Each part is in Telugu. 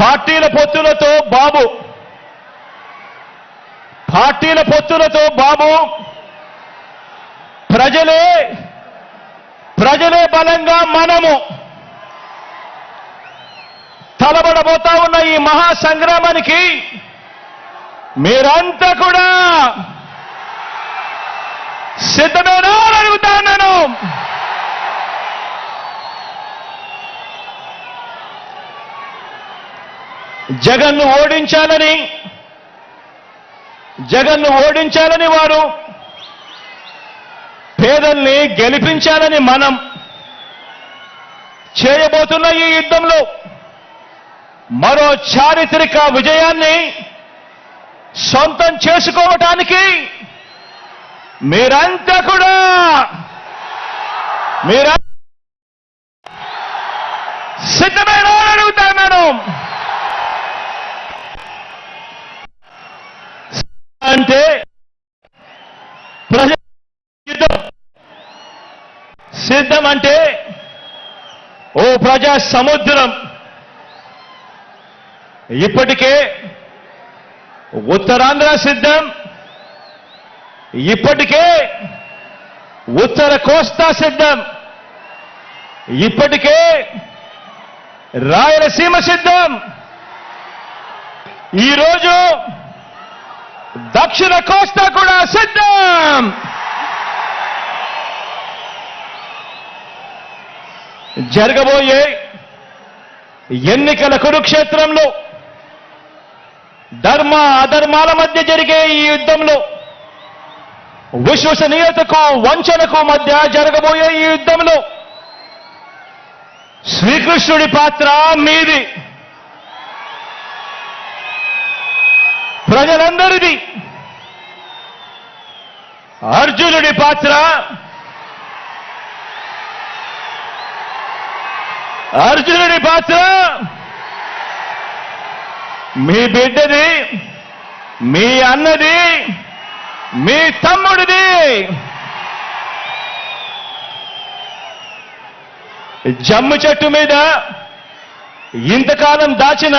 పార్టీల పొత్తులతో బాబు. పార్టీల పొత్తులతో బాబు. ప్రజలే ప్రజలే బలంగా మనము. తలబడబోతా ఉన్న ఈ మహా సంగ్రామానికి మీరంతా కూడా సిద్ధమేనా అని అడుగుతాను జగన్ను ఓడించాలని జగన్ను ఓడించాలని వారు పేదల్ని గెలిపించాలని మనం చేయబోతున్న ఈ యుద్ధంలో మరో చారిత్రక విజయాన్ని సొంతం చేసుకోవటానికి మీరంతా కూడా మీరంతా సిద్ధమైన అడుగుతాను మేడం అంటే ప్రజ యుద్ధం సిద్ధం అంటే ఓ ప్రజా సముద్రం. ఇప్పటికే ఉత్తరాంధ్ర సిద్ధం ఇప్పటికే ఉత్తర కోస్తా సిద్ధం ఇప్పటికే రాయలసీమ సిద్ధం. ఈరోజు దక్షిణ కోస్తా కూడా సిద్ధం. జరగబోయే ఎన్నికల కురుక్షేత్రంలో ధర్మ అధర్మాల మధ్య జరిగే ఈ యుద్ధంలో విశ్వసనీయతకు వంచనకు మధ్య జరగబోయే ఈ యుద్ధంలో శ్రీకృష్ణుడి పాత్ర మీది. ప్రజలందరిది. అర్జునుడి పాత్ర అర్జునుడి పాత్ర. మీ బిడ్డది మీ అన్నది మీ తమ్ముడిది. జమ్ము చెట్టు మీద ఇంతకాలం దాచిన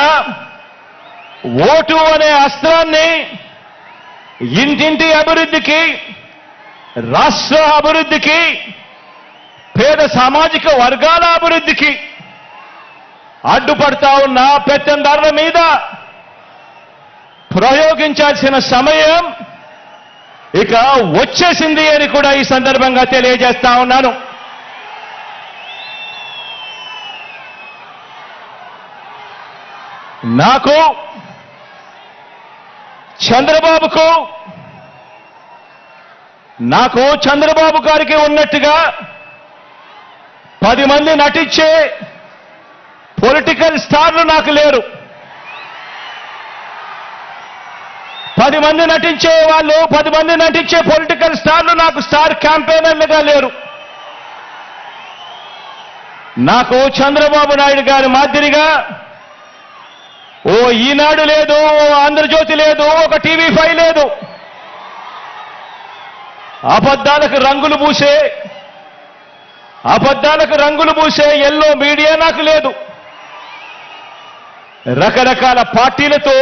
ఓటు అనే అస్త్రాన్ని ఇంటింటి అభివృద్ధికి రాష్ట్ర అభివృద్ధికి పేద సామాజిక వర్గాల అభివృద్ధికి అడ్డుపడతా ఉన్న పెత్తందారుల మీద ప్రయోగించాల్సిన సమయం ఇక వచ్చేసింది అని కూడా ఈ సందర్భంగా తెలియజేస్తా ఉన్నాను. నాకు చంద్రబాబుకు నాకు చంద్రబాబు గారికి ఉన్నట్టుగా పది మంది నటించే పొలిటికల్ స్టార్లు నాకు లేరు. పది మంది నటించే వాళ్ళు పది మంది నటించే పొలిటికల్ స్టార్లు నాకు స్టార్ క్యాంపెయినర్లుగా లేరు. నాకు చంద్రబాబు నాయుడు గారి మాదిరిగా ఓ ఈనాడు లేదు ఓ ఆంధ్రజ్యోతి లేదు ఒక టీవీ ఫైవ్ లేదు. అబద్ధాలకు రంగులు పూసే అబద్ధాలకు రంగులు పూసే ఎల్లో మీడియా నాకు లేదు. రకరకాల పార్టీలతో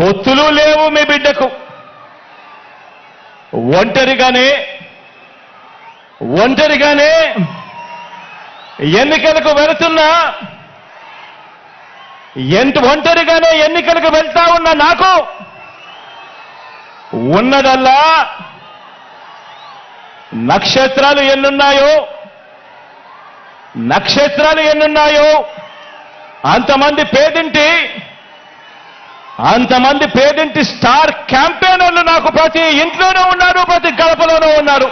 పొత్తులు లేవు మీ బిడ్డకు. ఒంటరిగానే ఒంటరిగానే ఎన్నికలకు వెళుతున్నా ఎంత ఒంటరిగానే ఎన్నికలకు వెళ్తా ఉన్న నాకు ఉన్నదల్లా నక్షత్రాలు ఎన్నున్నాయో నక్షత్రాలు ఎన్నున్నాయో అంతమంది పేదింటి అంతమంది పేదింటి స్టార్ క్యాంపెయినర్లు నాకు ప్రతి ఇంట్లోనూ ఉన్నారు ప్రతి గడపలోనూ ఉన్నారు.